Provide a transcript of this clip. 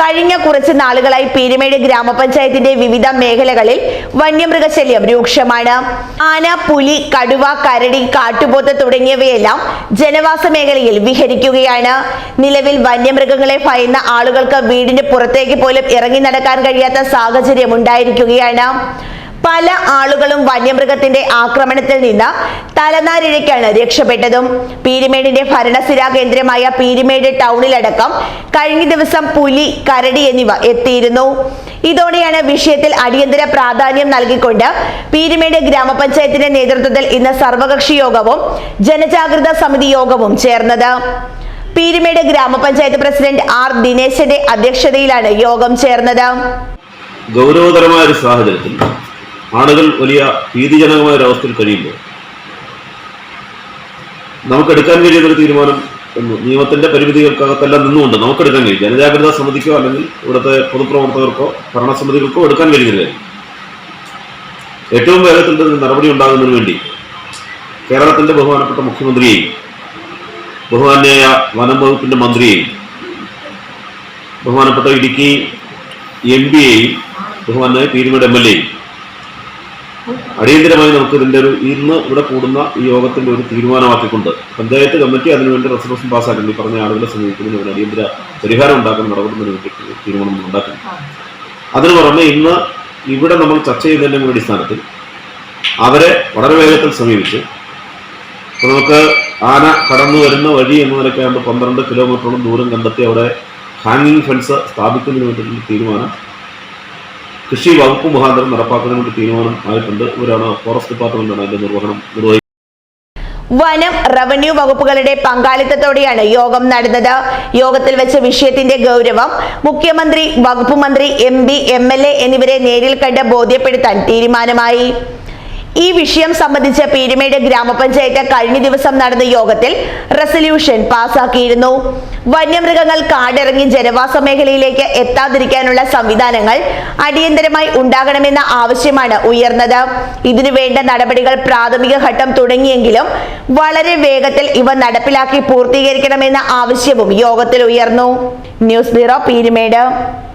കഴിഞ്ഞ കുറച്ച് നാളുകളായി പീരുമേട് ഗ്രാമപഞ്ചായത്തിന്റെ വിവിധ മേഖലകളിൽ വന്യമൃഗശല്യം രൂക്ഷമാണ്. ആന പുലി കടുവ കരടി കാട്ടുപോത്ത് തുടങ്ങിയവയെല്ലാം ജനവാസ മേഖലയിൽ വിഹരിക്കുകയാണ്. നിലവിൽ വന്യമൃഗങ്ങളെ ഭയന്ന ആളുകൾക്ക് വീടിന്റെ പുറത്തേക്ക് പോലും ഇറങ്ങി നടക്കാൻ കഴിയാത്ത സാഹചര്യം ഉണ്ടായിരിക്കുകയാണ്. പല ആളുകളും വന്യമൃഗത്തിന്റെ ആക്രമണത്തിൽ നിന്ന് തലനാരിഴയ്ക്കാണ് രക്ഷപ്പെട്ടതും. പീരുമേടിന്റെ ഭരണസിരാ കേന്ദ്രമായ പീരുമേട് ടൗണിലടക്കം കഴിഞ്ഞ ദിവസം പുലി കരടി എന്നിവ എത്തിയിരുന്നു. ഇതോടെയാണ് വിഷയത്തിൽ അടിയന്തര പ്രാധാന്യം നൽകിക്കൊണ്ട് പീരുമേട് ഗ്രാമപഞ്ചായത്തിന്റെ നേതൃത്വത്തിൽ ഇന്ന് സർവകക്ഷി യോഗവും ജനജാഗ്രത സമിതി യോഗവും ചേർന്നത്. പീരുമേട് ഗ്രാമപഞ്ചായത്ത് പ്രസിഡന്റ് ആർ ദിനേശന്റെ അധ്യക്ഷതയിലാണ് യോഗം ചേർന്നത്. ഗൗരവതരമായ ഒരു സാഹചര്യത്തിൽ ആളുകൾ വലിയ ഭീതിജനകമായ ഒരവസ്ഥയിൽ കഴിയുമ്പോൾ നമുക്കെടുക്കാൻ കഴിയുന്ന ഒരു തീരുമാനം എന്ന് നിയമത്തിന്റെ പരിമിതികൾക്കകത്തെല്ലാം നിന്നുകൊണ്ട് നമുക്കെടുക്കാൻ കഴിയും. ജനജാഗ്രതാ സമിതിക്കോ അല്ലെങ്കിൽ ഇവിടുത്തെ പൊതുപ്രവർത്തകർക്കോ ഭരണസമിതികൾക്കോ എടുക്കാൻ കഴിയുന്നില്ല ഏറ്റവും വേഗത്തിൽ നടപടി ഉണ്ടാകുന്നതിന് വേണ്ടി കേരളത്തിന്റെ ബഹുമാനപ്പെട്ട മുഖ്യമന്ത്രിയെയും ബഹുമാന്യായ വനം വകുപ്പിന്റെ മന്ത്രിയെയും ബഹുമാനപ്പെട്ട ഇടുക്കി എം പിയെയും ബഹുമാനായ പീരുമേട് എം എൽ എയും അടിയന്തരമായി നമുക്ക് ഇതിന്റെ ഒരു ഇന്ന് ഇവിടെ കൂടുന്ന ഈ യോഗത്തിന്റെ ഒരു തീരുമാനമാക്കിക്കൊണ്ട് പഞ്ചായത്ത് കമ്മിറ്റി അതിനുവേണ്ടി റെസൊല്യൂഷൻ പാസ്സാക്കുന്നു ഈ പറഞ്ഞ ആളുകളെ സമീപിക്കുന്നതിന് ഒരു അടിയന്തര പരിഹാരം ഉണ്ടാക്കുന്ന നടപടിക്കുന്നതിന് വേണ്ടി തീരുമാനം ഉണ്ടാക്കുന്നു. അതിന് പുറമെ ഇന്ന് ഇവിടെ നമ്മൾ ചർച്ച ചെയ്യുന്നതിന്റെ അടിസ്ഥാനത്തിൽ അവരെ വളരെ വേഗത്തിൽ സമീപിച്ച് അപ്പോൾ നമുക്ക് ആന കടന്നു വരുന്ന വഴി എന്ന് നിലയ്ക്കാണ്ട് പന്ത്രണ്ട് കിലോമീറ്ററോളം ദൂരം കണ്ടെത്തി അവിടെ ഹാങ്ങിങ് ഫെൻസ് സ്ഥാപിക്കുന്നതിന് വേണ്ടിയിട്ടുള്ള തീരുമാനം കൃഷി വകുപ്പ് മുഖാന്തരം നടപ്പാക്കുന്നതിനുള്ള തീരുമാനം ആയിട്ടുണ്ട് ഇവരാണ് ഫോറസ്റ്റ് ഡിപ്പാർട്ട്മെന്റാണ് അതിന്റെ നിർവഹണം നിർവഹിക്കുന്നത്. വനം റവന്യൂ വകുപ്പുകളുടെ പങ്കാളിത്തത്തോടെയാണ് യോഗം നടന്നത്. യോഗത്തിൽ വെച്ച വിഷയത്തിന്റെ ഗൗരവം മുഖ്യമന്ത്രി വകുപ്പ് മന്ത്രി എം പി എന്നിവരെ നേരിൽ കണ്ട് ബോധ്യപ്പെടുത്താൻ തീരുമാനമായി. ഈ വിഷയം സംബന്ധിച്ച് പീരുമേട് ഗ്രാമപഞ്ചായത്ത് കഴിഞ്ഞ ദിവസം നടന്ന യോഗത്തിൽ റെസല്യൂഷൻ പാസാക്കിയിരുന്നു. വന്യമൃഗങ്ങൾ കാടിറങ്ങി ജനവാസ മേഖലയിലേക്ക് എത്താതിരിക്കാനുള്ള സംവിധാനങ്ങൾ അടിയന്തരമായി ഉണ്ടാകണമെന്ന ആവശ്യമാണ് ഉയർന്നത്. ഇതിനുവേണ്ട നടപടികൾ പ്രാഥമിക ഘട്ടം തുടങ്ങിയെങ്കിലും വളരെ വേഗത്തിൽ ഇവ നടപ്പിലാക്കി പൂർത്തീകരിക്കണമെന്ന ആവശ്യവും യോഗത്തിൽ ഉയർന്നു. News bureau Peermade.